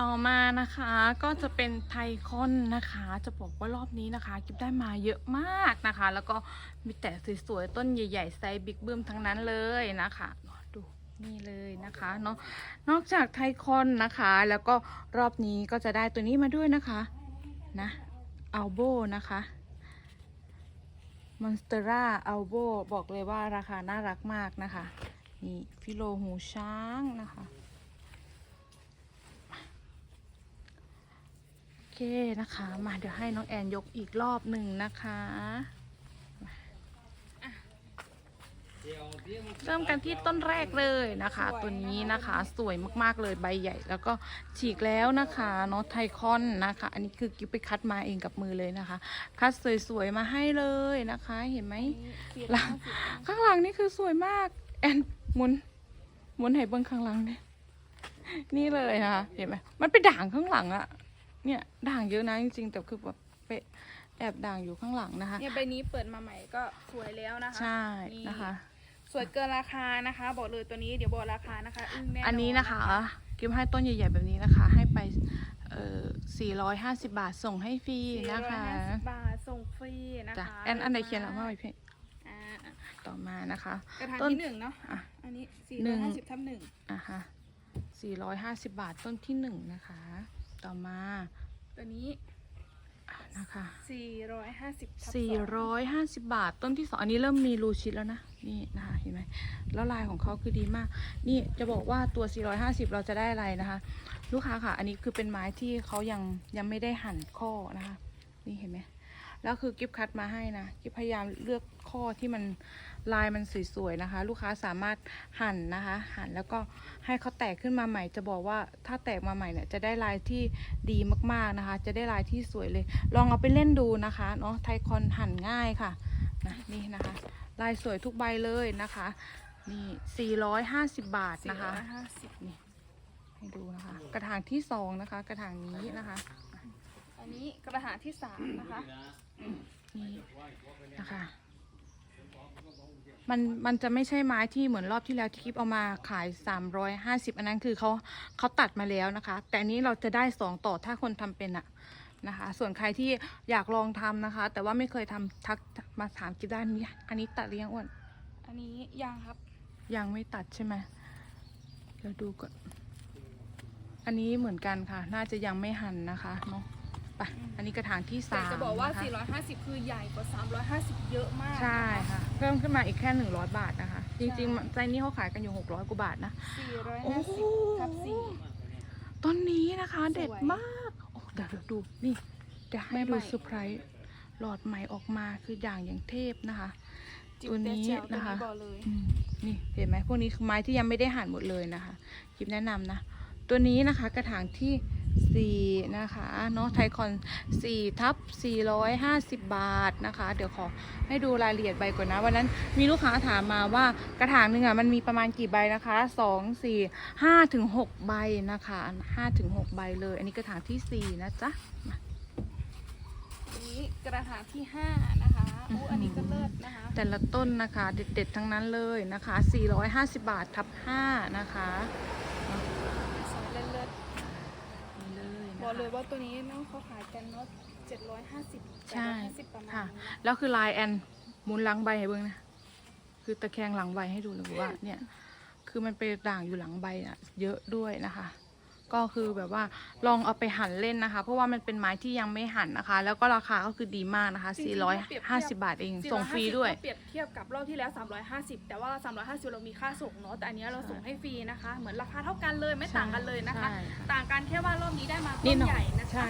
ต่อมานะคะก็จะเป็นไทคอนนะคะ จะบอกว่ารอบนี้นะคะกิฟได้มาเยอะมากนะคะ แล้วก็มีแต่สวยๆต้นใหญ่ๆไซส์บิ๊กบึ้มทั้งนั้นเลยนะคะดูนี่เลยนะคะเนาะนอกจากไทคอนนะคะ แล้วก็รอบนี้ก็จะได้ตัวนี้มาด้วยนะคะนะอัลโบนะคะมอนสเตอร่าอัลโบบอกเลยว่าราคาน่ารักมากนะคะนี่ฟิโลหูช้างนะคะ โอ เคนะคะ มาเดี๋ยวให้น้องแอนยกอีกรอบหนึ่งนะคะเริ่มกันที่ต้นแรกเลยนะคะ ตัวนี้นะคะสวยมากๆเลยใบใหญ่ แล้วก็ฉีกแล้วนะคะเนาะไทคอนนะคะ อันนี้คือกิ๊บไปคัดมาเองกับมือเลยนะคะ คัดสวยๆมาให้เลยนะคะเห็นไหมหลังข้างหลังนี่คือสวยมากแอนหมุนหมุนให้เบิ้งข้างหลังเนี่ยนี่เลยนะคะเห็นไหมมันเป็นด่างข้างหลังอะ เนี่ยด่างเยอะนะจริงๆ แต่คือแบบเปะแอบด่างอยู่ข้างหลังนะคะ เนี่ยใบนี้เปิดมาใหม่ก็สวยแล้วนะคะใช่นี่นะคะ สวยเกินราคานะคะ บอกเลยตัวนี้เดี๋ยวบอกราคานะคะอึ้งแน่นอนอันนี้นะคะกิมให้ต้นใหญ่ๆแบบนี้นะคะ ให้ไปเอ่อ450 บาทส่งให้ฟรีสี่ร้นะอยคะห้าสิบบาทส่งฟรีนะจ้ะคะแอนอันไหนเขียนแล้วว่าไว้พี่อ่าต่อมานะคะกระถางต้นที่หนึ่งเนาะอะอันนี้สี่หนึ่ร้อยงห้าสิบทับหนึ่งอะค่ะ450 บาทต้นที่หนึ่งนะคะ ต่อมาตัวนี้อะนะคะสี่ร้อยห้าสิบทับสอง450บาท ต้นที่สองอันนี้เริ่มมีรูชิดแล้วนะ นี่นะคะเห็นไหมแล้วลายของเขาคือดีมาก นี่จะบอกว่าตัว 450 เราจะได้อะไรนะคะ ลูกค้าค่ะ อันนี้คือเป็นไม้ที่เขายังยังไม่ได้หั่นข้อนะคะ นี่เห็นไหมแล้วคือกิฟคัดมาให้นะกิฟพยายามเลือกข้อที่มัน ลายมันสวยๆนะคะ ลูกค้าสามารถหั่นนะคะ หั่นแล้วก็ให้เขาแตกขึ้นมาใหม่ จะบอกว่าถ้าแตกมาใหม่เนี่ยจะได้ลายที่ดีมากๆนะคะ จะได้ลายที่สวยเลย ลองเอาไปเล่นดูนะคะเนาะไทคอนหั่นง่ายค่ะนะนี่นะคะ ลายสวยทุกใบเลยนะคะนี่450 บาทสี่นะคะร้อยห้าสิบนี่ให้ดูนะคะ กระถางที่สองนะคะ กระถางนี้นะคะ อันนี้กระถางที่สามนะคะนี่นะคะ มันมันจะไม่ใช่ไม้ที่เหมือนรอบที่แล้วที่คลิปเอามาขาย 350 อันนั้นคือเขาเขาตัดมาแล้วนะคะ แต่อันนี้เราจะได้ 2 ต่อถ้าคนทำเป็นอะนะคะ ส่วนใครที่อยากลองทำนะคะ แต่ว่าไม่เคยทำทักมาถามกิฟได้านนี้อันนี้ตัดหรือยังอ้วนอันนี้ยังครับ ยังไม่ตัดใช่ไหมเดี๋ยวดูก่อนอันนี้เหมือนกันค่ะ น่าจะยังไม่หั่นนะคะเนาะ ไปอันนี้กระถางที่แต่สามจะบอกว่า นะคะ450 คือใหญ่กว่า 350 เยอะมากใช่ค่ะเพิ่มขึ้นมาอีกแค่ 100 บาทนะคะ จริงใช่ๆไซส์นี้เขาขายกันอยู่ 600กว่าบาทนะ โอ้โห 450ทับสี่ ต้นนี้นะคะสวยเด็ดมากโอ้เดี๋ยวเดี๋ยวดูนี่เดี๋ยวให้ใหม่ๆดูเซอร์ไพรส์หลอดใหม่ออกมาคืออย่างอย่างเทพนะคะจิ๋ตัวนี้แจ๋วตัวนะคะ บอกเลยอืมนี่เห็นไหมพวกนี้คือไม้ที่ยังไม่ได้หั่นหมดเลยนะคะคลิปแนะนำนะ ตัวนี้นะคะกระถางที่ 4นะคะเนาะไทคอน4ทับ450 บาทนะคะ เดี๋ยวขอให้ดูรายละเอียดใบก่อนนะวันนั้นมีลูกค้าถามมาว่ากระถางหนึ่งอะมันมีประมาณกี่ใบนะคะ 2 4 5ถึง6ใบนะคะ5ถึง6ใบเลย อันนี้กระถางทีสี่4 นะจ๊ะอันนี้กระถางที่ 5 นะคะอื้อหือู้ออัอันนี้ก็เลิศนะคะ แต่ละต้นนะคะ เด็ดๆ ทั้งนั้นเลยนะคะ 450 บาททับ5นะคะ สวยเลิศ นี่เลย ๆ นะ บอกเลยคะว่าตัวนี้น้องเขาขายกันเนาะ750ใช่850ประมาณค่ะนี้แล้วคือลายแอนหมุนหลังใบให้เบิ้งนะคือตะแคงหลังใบให้ดูเลยว่าเนี่ย คือมันไปด่างอยู่หลังใบอะ เยอะด้วยนะคะ ก็คือแบบว่าลองเอาไปหั่นเล่นนะคะ เพราะว่ามันเป็นไม้ที่ยังไม่หั่นนะคะ แล้วก็ราคาก็คือดีมากนะคะ จริงๆถ้าเปรียบเทียบ 450 บาทเอง ส่งฟรีด้วย450ถ้าเปรียบเทียบกับรอบที่แล้ว 350 แต่ว่า 350 เรามีค่าส่งเนาะ แต่อันเนี้ยเราส่งให้ฟรีนะคะ เหมือนราคาเท่ากันเลยไม่ต่างกันเลยนะคะ ใช่ค่ะ ต่างกันแค่ว่ารอบนี้ได้มานี่ต้นเนาะใหญ่นะคะ ใช่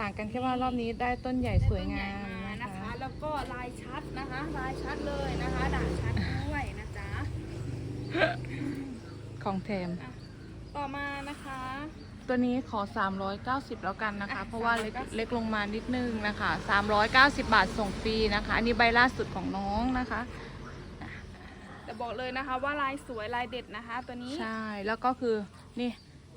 ต่างกันแค่ว่ารอบนี้ได้ต้นใหญ่สวยงามได้ต้นใหญ่มานะนะคะ คะ แล้วก็ลายชัดนะคะ ลายชัดเลยนะคะ ด่างชัดด้วยนะจ๊ะของแถม อะ ต่อมานะคะ ตัวนี้ขอ 390 แล้วกันนะคะ อะเพราะว่าเล็ก390 เล็กลงมานิดนึงนะคะ 390 บาทส่งฟรีนะคะ อันนี้ใบล่าสุดของน้องนะคะ แต่บอกเลยนะคะว่าลายสวยลายเด็ดนะคะ ตัวนี้ ใช่ แล้วก็คือนี่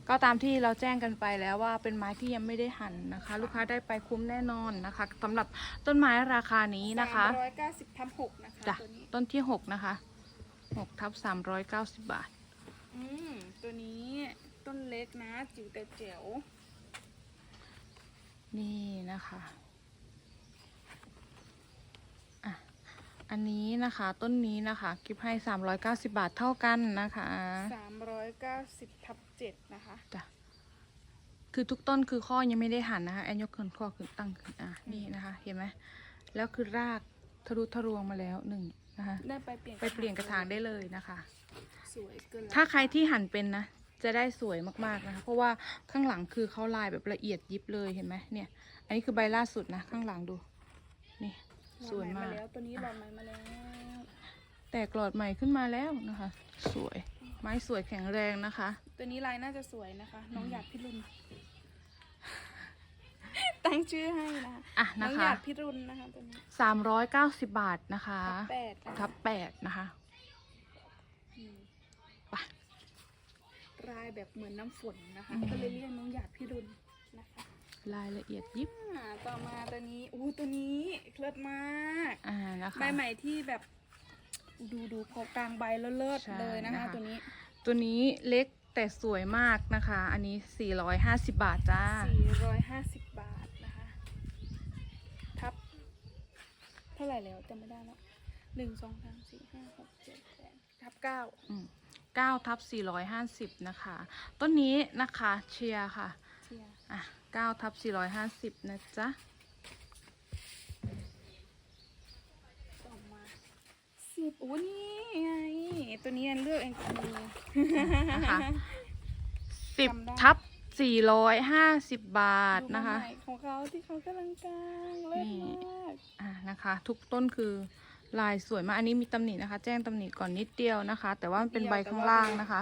ก็ตามที่เราแจ้งกันไปแล้วว่าเป็นไม้ที่ยังไม่ได้หั่นนะคะ ลูกค้าได้ไปคุ้มแน่นอนนะคะสำหรับต้นไม้ราคานี้นะคะ 390ทับ6นะคะจ้ะตัวนี้ ต้นที่ 6 นะคะ6ทับ390 บาท อืมตัวนี้ต้นเล็กนะ จิ๋วแต่เจ๋วนี่นะคะอะอันนี้นะคะต้นนี้นะคะ กิฟให้390บาทเท่ากันนะคะสามร้อยเก้าสิบทับเจ็ดนะคะจ้ะคือทุกต้นคือข้อยังไม่ได้หันนะคะแอนยกขึ้นข้อขึ้นตั้งขึ้นอะนี่นะคะเห็นไหมแล้วคือรากทะลุทะลวงมาแล้วหนึ่งนะคะได้ไปเปลี่ยนไปเปลี่ยนกระถางได้เลยนะคะ สวยเกินถ้าใครที่หั่นเป็นนะ จะได้สวยมากๆนะคะ เพราะว่าข้างหลังคือเขาลายแบบละเอียดยิบเลยเห็นไหมเนี่ย อันนี้คือใบล่าสุดนะข้างหลังดู นี่สวยมากแล้วตัวนี้หลอดไม้มาแล้วแตกหลอดใหม่ขึ้นมาแล้วนะคะ สวย ไม้สวยแข็งแรงนะคะ ตัวนี้ลายน่าจะสวยนะคะ น้องหยาดพิรุณตั้งชื่อให้นะอะน้นะองหคะยาดพิรุณนะคะตัวนี้สามร้อยเก้าสิบบาทนะคะแปดนะคะทับแปดนะคะ อืม ไป ลายแบบเหมือนน้ำฝนนะคะอืมก็เลยเรียกน้องหยาดพิรุณนะคะ รายละเอียดยิบอ่าต่อมาตัวนี้อู้ตัวนี้เลิศมากอ่านะคะ ใบใหม่ที่แบบดูดูพอกลางใบแล้วเลิศใช่เลยนะคะ นะคะ ตัวนี้ ตัวนี้เล็กแต่สวยมากนะคะ อันนี้ 450 บาทจ้า 450 บาทนะคะ ทับ เท่าไหร่แล้วจำไม่ได้แล้วหนึ่งสองสามสี่ห้าหกเจ็ดแปดทับเก้าอืม 9ทับ450 นะคะ ต้นนี้นะคะเชียร์ค่ะเชียร์อะ9ทับ450 นะจ๊ะต่อมาสิบอู้นี่ไง ตัวนี้เลือกเองกับมือนะคะจำได้10ทับ450บาทดูนะคะใหม่ของเขาที่เขากำลังกลางเลิศนี่มากอ่านะคะ ทุกต้นคือ ลายสวยมากอันนี้มีตำหนินะคะ แจ้งตำหนิก่อนนิดเดียวนะคะ แต่ว่ามันเป็นใบข้างล่างนะคะ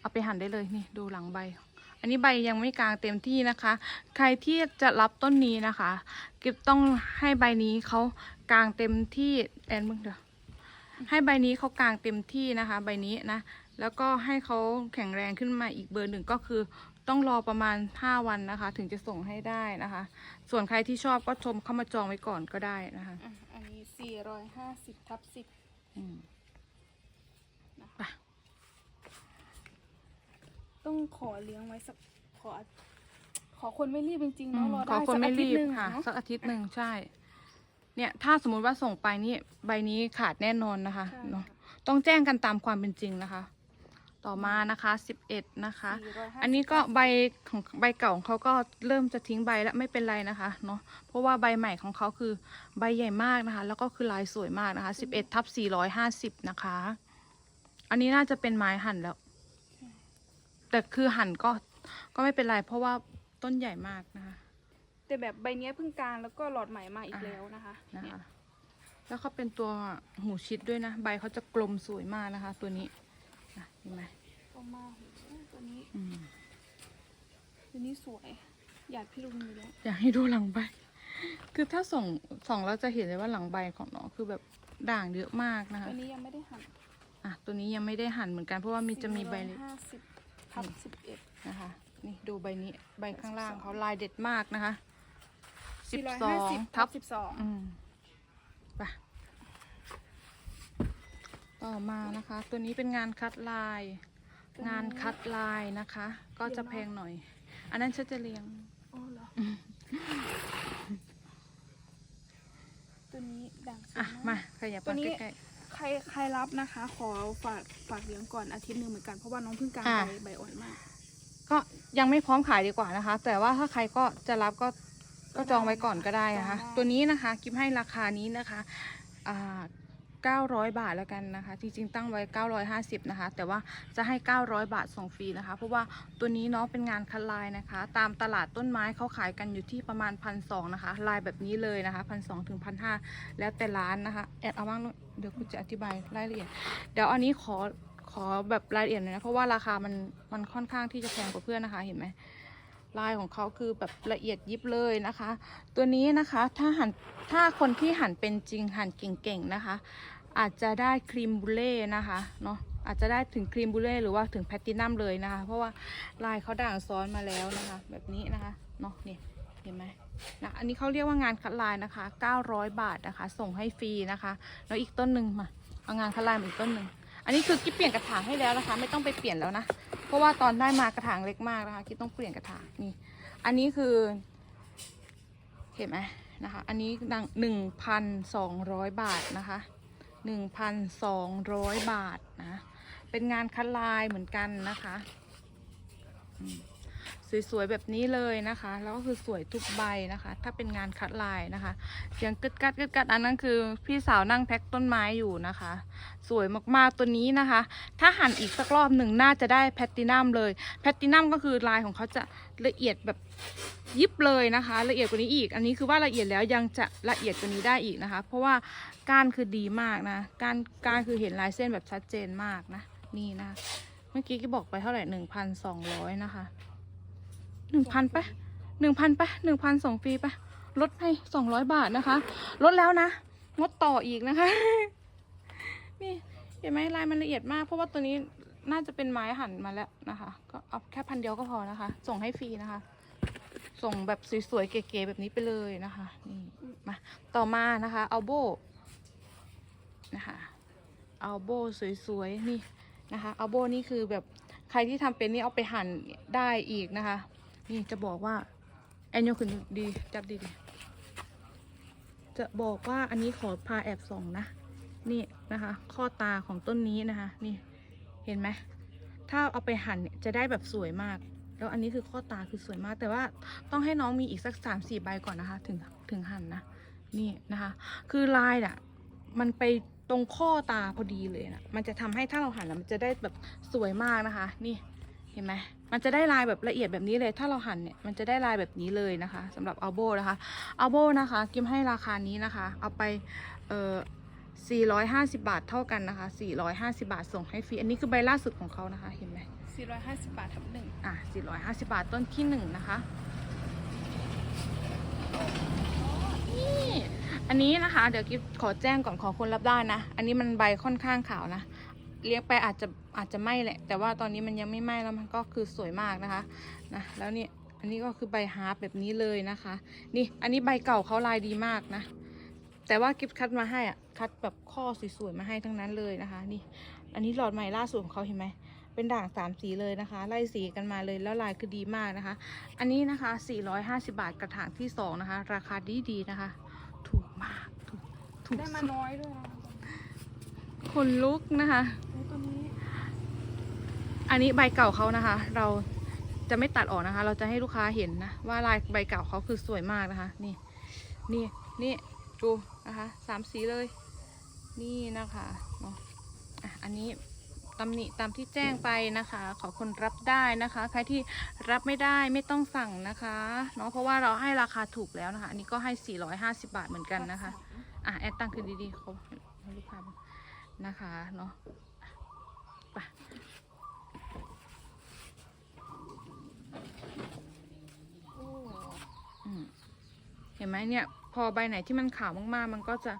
เอาไปหั่นได้เลยนี่ดูหลังใบ อันนี้ใบยังไม่กลางเต็มที่นะคะ ใครที่จะรับต้นนี้นะคะกิฟต้องให้ใบนี้เขากลางเต็มที่แอนมึงเดี๋ยวให้ใบนี้เขากลางเต็มที่นะคะ ใบนี้นะ แล้วก็ให้เขาแข็งแรงขึ้นมาอีกเบอร์หนึ่งก็คือต้องรอประมาณ 5 วันนะคะ ถึงจะส่งให้ได้นะคะ ส่วนใครที่ชอบก็ชมเข้ามาจองไว้ก่อนก็ได้นะคะอะอันนี้ สี่ร้อยห้าสิบทับสิบอืมนะคะไปต้องขอเลี้ยงไว้สักขอ ขอคนไม่รีบจริงๆอืเนาะมรอขได้อคนสักไม่อาทิตรีย์บหนึ่งค่ะ เนาะสักอาทิตย์หนึ่งใช่ เนี่ยถ้าสมมุติว่าส่งไปนี่ใบนี้ขาดแน่นอนนะคะใช่เนาะค่ะ ต้องแจ้งกันตามความเป็นจริงนะคะ ต่อมานะคะสิบเอ็ดนะคะ 450 อันนี้ก็ใบของใบเก่าของเขาก็เริ่มจะทิ้งใบแล้วไม่เป็นไรนะคะเนาะเพราะว่าใบใหม่ของเขาคือใบใหญ่มากนะคะ แล้วก็คือลายสวยมากนะคะสิบเอ็ดทับสี่ร้อยห้าสิบนะคะ อันนี้น่าจะเป็นไม้หั่นแล้ว แต่คือหั่นก็ก็ไม่เป็นไรเพราะว่าต้นใหญ่มากนะคะแต่แบบใบเนี้ยเพิ่งกลางแล้วก็หลอดใหม่มาอีกอะแล้วนะคะนะเนี่ยคะ แล้วเขาเป็นตัวหูชิดด้วยนะ ใบเขาจะกลมสวยมากนะคะ ตัวนี้อะ เห็นไหมก็มาโอ้ตัวนี้อืมตัวนี้สวยหยาดพี่รุนอยู่แล้วอยากให้ดูหลังใบ คือถ้าส่องส่องเราจะเห็นเลยว่าหลังใบของน้องคือแบบด่างเยอะมากนะคะ ตัวนี้ยังไม่ได้หั่นอะตัวนี้ยังไม่ได้หั่นเหมือนกันเพราะว่ามีจะมีใบเล็กห้าสิบทับสิบเอ็ดนะคะ นี่ดูใบนี้ใบข้างล่างเขาลายเด็ดมากนะคะสิบสี่ร้อยสอห้างสิบทัทับบสิบสองอืมไป ต่อมานะคะ ตัวนี้เป็นงานคัดลาย งานคัดลายนะคะ ก็จะแพงหน่อย อันนั้นฉันจะเลี้ยงอ๋อเหรอตัวนี้ด่างสวยอะมากมาขยับตัวมานี้ใกล้ใครใครรับนะคะ ขอฝากฝากเลี้ยงก่อนอาทิตย์หนึ่งเหมือนกันเพราะว่าน้องเพิ่งกลางอะใบใบอ่อนมาก ๆก็ยังไม่พร้อมขายดีกว่านะคะ แต่ว่าถ้าใครก็จะรับก็ก็จองไว้ก่อนก็ได้นะคะ จองได้ ตัวนี้นะคะกิฟให้ราคานี้นะคะอ่า 900 บาทแล้วกันนะคะ จริงๆ ตั้งไว้ 950 นะคะ แต่ว่าจะให้ 900 บาทส่งฟรีนะคะ เพราะว่าตัวนี้เนาะเป็นงานคัดลายนะคะ ตามตลาดต้นไม้เขาขายกันอยู่ที่ประมาณพันสนะคะ ลายแบบนี้เลยนะคะพันสถึงพันหแล้วแต่ร้านนะคะแอดเอาบ้างเดี๋ยวคุณจะอธิบายรายละเอียด เดี๋ยวอันนี้ขอขอแบบรายละเอียดหน่อยนะ เพราะว่าราคามันมันค่อนข้างที่จะแพงกว่าเพื่อนนะคะ เห็นไหม ลายของเขาคือแบบละเอียดยิบเลยนะคะ ตัวนี้นะคะถ้าหันถ้าคนที่หันเป็นจริงหันเก่งๆนะคะ อาจจะได้ครีมบูเล่นะคะเนาะอาจจะได้ถึงครีมบูเล่หรือว่าถึงแพตตินัมเลยนะคะ เพราะว่าลายเขาด่างซ้อนมาแล้วนะคะ แบบนี้นะคะเนาะนี่เห็นไหมนะอันนี้เขาเรียกว่างานคัดลายนะคะ 900 บาทนะคะ ส่งให้ฟรีนะคะแล้วอีกต้นหนึ่งมาเอางานคัดลายมาอีกต้นหนึ่งอันนี้คือกิ๊บเปลี่ยนกระถางให้แล้วนะคะ ไม่ต้องไปเปลี่ยนแล้วนะ เพราะว่าตอนได้มากระถางเล็กมากนะคะคิดต้องเปลี่ยนกระถางนี่ อันนี้คือ เห็นไหมนะคะ อันนี้ดังหนึ่งพันสองร้อยบาทนะคะหนึ่งพันสองร้อยบาทนะ เป็นงานคัดลายเหมือนกันนะคะอืม สวยๆแบบนี้เลยนะคะ แล้วก็คือสวยทุกใบนะคะ ถ้าเป็นงานคัดลายนะคะเสียงกึดกัดกึดกัดอันนั้นคือ พี่สาวนั่งแพ็คต้นไม้อยู่นะคะ สวยมากๆตัวนี้นะคะ ถ้าหั่นอีกสักรอบหนึ่งน่าจะได้แพตตินัมเลยแพตตินัมก็คือลายของเขาจะละเอียดแบบยิบเลยนะคะ ละเอียดกว่านี้อีก อันนี้คือว่าละเอียดแล้วยังจะละเอียดกว่านี้ได้อีกนะคะ เพราะว่าก้านคือดีมากนะก้านก้านคือเห็นลายเส้นแบบชัดเจนมากนะนี่นะคะเมื่อกี้ก็บอกไปเท่าไหร่หนึ่งพันสองร้อยนะคะ หนึ่งพันปะหนึ่งพันปะหนึ่งพันสองฟรีปะลดให้สองร้อยบาทนะคะ ลดแล้วนะ งดต่ออีกนะคะ นี่เห็นไหมลายมันละเอียดมาก เพราะว่าตัวนี้น่าจะเป็นไม้หั่นมาแล้วนะคะ ก็เอาแค่พันเดียวก็พอนะคะ ส่งให้ฟรีนะคะ ส่งแบบสวยๆเก๋ๆแบบนี้ไปเลยนะคะนี่มาต่อมานะคะเอาโบนะคะเอาโบสวยๆนี่นะคะเอาโบนี่คือแบบใครที่ทำเป็นนี่เอาไปหั่นได้อีกนะคะ นี่จะบอกว่าแอนโยขึ้นดีจับดีๆจะบอกว่าอันนี้ขอพาแอบส่องนะ นี่นะคะ ข้อตาของต้นนี้นะคะ นี่เห็นไหมถ้าเอาไปหั่นเนี่ยจะได้แบบสวยมาก แล้วอันนี้คือข้อตาคือสวยมาก แต่ว่าต้องให้น้องมีอีกสักสามสี่ใบก่อนนะคะ ถึงถึงหั่นนะนี่นะคะ คือลายน่ะ มันไปตรงข้อตาพอดีเลยนะมันจะทำให้ถ้าเราหั่นแล้วมันจะได้แบบสวยมากนะคะ นี่เห็นไหม มันจะได้ลายแบบละเอียดแบบนี้เลย ถ้าเราหั่นเนี่ยมันจะได้ลายแบบนี้เลยนะคะสำหรับอัลโบนะคะอัลโบนะคะกิมให้ราคานี้นะคะ เอาไปเอ่อ450 บาทเท่ากันนะคะ 450 บาทส่งให้ฟรี อันนี้คือใบล่าสุดของเขานะคะ เห็นไหม450 บาททับหนึ่งอะ450 บาทต้นที่หนึ่งนะคะ นี่ อันนี้นะคะ เดี๋ยวกิ๊บขอแจ้งก่อนขอคนรับได้นะ อันนี้มันใบค่อนข้างขาวนะ เลี้ยงไปอาจจะอาจจะไหม้แหละ แต่ว่าตอนนี้มันยังไม่ไหม้แล้วมันก็คือสวยมากนะคะนะแล้วนี่อันนี้ก็คือใบฮาร์ปแบบนี้เลยนะคะ นี่อันนี้ใบเก่าเขาลายดีมากนะ แต่ว่ากิฟคัดมาให้อะคัดแบบข้อสวยๆมาให้ทั้งนั้นเลยนะคะ นี่ อันนี้หลอดใหม่ล่าสุดของเขาเห็นไหมเป็นด่างสามสีเลยนะคะ ไล่สีกันมาเลยแล้วลายคือดีมากนะคะ อันนี้นะคะ 450 บาทกระถางที่สองนะคะ ราคาดีดีๆนะคะ ถูกมากถูกถูกได้มาสุดน้อยด้วยนะ คนลุกนะคะตัวนี้อันนี้ใบเก่าเขานะคะ เราจะไม่ตัดออกนะคะ เราจะให้ลูกค้าเห็นนะว่าลายใบเก่าเขาคือสวยมากนะคะ นี่ นี่ นี่ดูนะคะสามสีเลย นี่นะคะเนาะอะอันนี้ตำหนิตามที่แจ้งไปนะคะ ขอคนรับได้นะคะ ใครที่รับไม่ได้ไม่ต้องสั่งนะคะเนาะเพราะว่าเราให้ราคาถูกแล้วนะคะ อันนี้ก็ให้ 450 บาทเหมือนกันนะคะ อะแอดตั้งคืนดีๆเขาลูกค้า นะคะเนาะไปเห็นไหมเนี่ย พอใบไหนที่มันขาวมากๆ มันก็จะ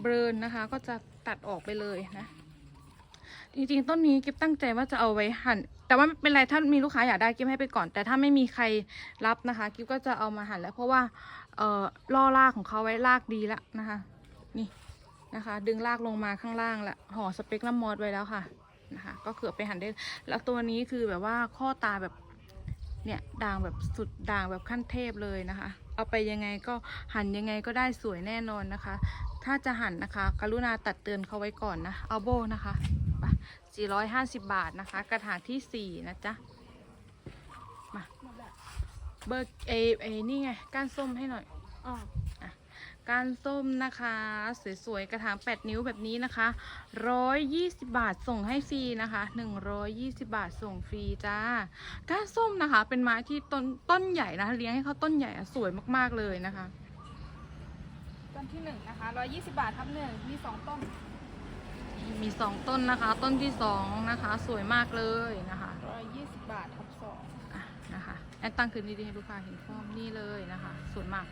เบลนนะคะ ก็จะตัดออกไปเลยนะ จริงๆ ต้นนี้กิฟตั้งใจว่าจะเอาไว้หั่น แต่ว่าไม่เป็นไรถ้ามีลูกค้าอยากได้กิฟให้ไปก่อน แต่ถ้าไม่มีใครรับนะคะ กิฟก็จะเอามาหั่นแล้ว เพราะว่า เอ่อล่อรากของเขาไว้รากดีแล้วนะคะ นี่ นะคะ ดึงรากลงมาข้างล่างละห่อสเปกลัมมอสไว้แล้วค่ะนะคะ ก็คือเอาไปหั่นได้ แล้วตัวนี้คือแบบว่าข้อตาแบบเนี่ยด่างแบบสุดด่างแบบขั้นเทพเลยนะคะ เอาไปยังไงก็หั่นยังไงก็ได้สวยแน่นอนนะคะ ถ้าจะหั่นนะคะ กรุณาตัดเตือนเขาไว้ก่อนนะเอาโบนะคะไป450 บาทนะคะ กระถางที่ 4 นะจ๊ะมดละเบอร์เอเอนี่ไง ก้านส้มให้หน่อยอ๋อ ก้านส้มนะคะ สวยๆ กระถาง 8 นิ้วแบบนี้นะคะ 120 บาทส่งให้ฟรีนะคะ 120 บาทส่งฟรีจ้า ก้านส้มนะคะ เป็นไม้ที่ต้นต้นใหญ่นะเลี้ยงให้เขาต้นใหญ่อะสวยมากๆเลยนะคะ ต้นที่หนึ่งนะคะ 120 บาททับหนึ่งมีสองต้น มีสองต้นนะคะ ต้นที่สองนะคะ สวยมากเลยนะคะ 120 บาททับสองอะนะคะ แอนตั้งคืนดีๆให้ลูกค้าเห็นพร้อมนี่เลยนะคะ สวยมาก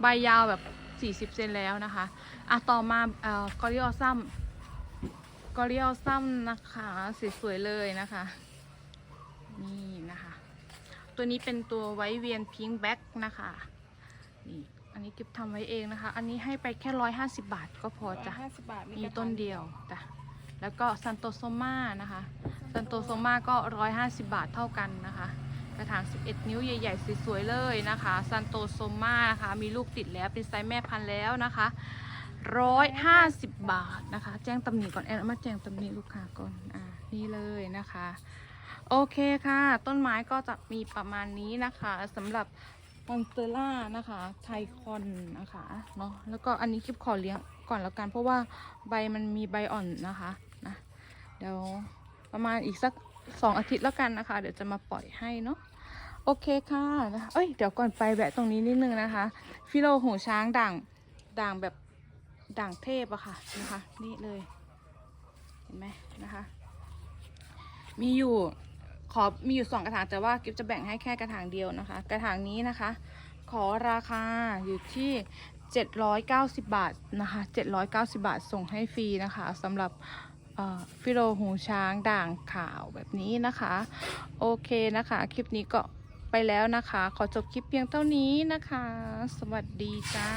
ใบยาวแบบ 40 เซนแล้วนะคะอะต่อมาเอ่อกอริออซัมกอริออซัมนะคะสวยๆเลยนะคะ นี่นะคะ ตัวนี้เป็นตัวไวท์เวียนพิงค์แบ็กนะคะนี่อันนี้กิฟทำไว้เองนะคะ อันนี้ให้ไปแค่150บาทก็พอจ้ะ150บาทมีกระถางต้นเดียวจ้ะแล้วก็ซันโตโซมานะคะซันซันโตโซมาก็150บาทเท่ากันนะคะ กระถาง 11 นิ้วใหญ่ๆสวยๆเลยนะคะซันโตโซมานะคะมีลูกติดแล้วเป็นไซส์แม่พันธุ์แล้วนะคะ 150 บาทนะคะ แจ้งตำหนิก่อนแอนมาแจ้งตำหนิลูกค้าก่อนอ่านี่เลยนะคะ โอเคค่ะ ต้นไม้ก็จะมีประมาณนี้นะคะสำหรับมอนสเตอร่านะคะไทคอนนะคะเนาะแล้วก็อันนี้คลิปขอเลี้ยงก่อนแล้วกัน เพราะว่าใบมันมีใบอ่อนนะคะนะเดี๋ยวประมาณอีกสักสองอาทิตย์แล้วกันนะคะ เดี๋ยวจะมาปล่อยให้เนาะ โอเคค่ะนะคะเอ้ย เดี๋ยวก่อนไปแวะตรงนี้นิดนึงนะคะ ฟิโลหูช้างด่าง ด่างแบบด่างเทพอะค่ะนะคะ นี่เลย เห็นไหมนะคะ มีอยู่ขอมีอยู่สองกระถางแต่ว่ากิฟจะแบ่งให้แค่กระถางเดียวนะคะ กระถางนี้นะคะ ขอราคาอยู่ที่ 790 บาทนะคะ 790 บาทส่งให้ฟรีนะคะสำหรับฟิโลหูช้างด่างขาวแบบนี้นะคะ โอเคนะคะ คลิปนี้ก็ ไปแล้วนะคะ ขอจบคลิปเพียงเท่านี้นะคะ สวัสดีจ้า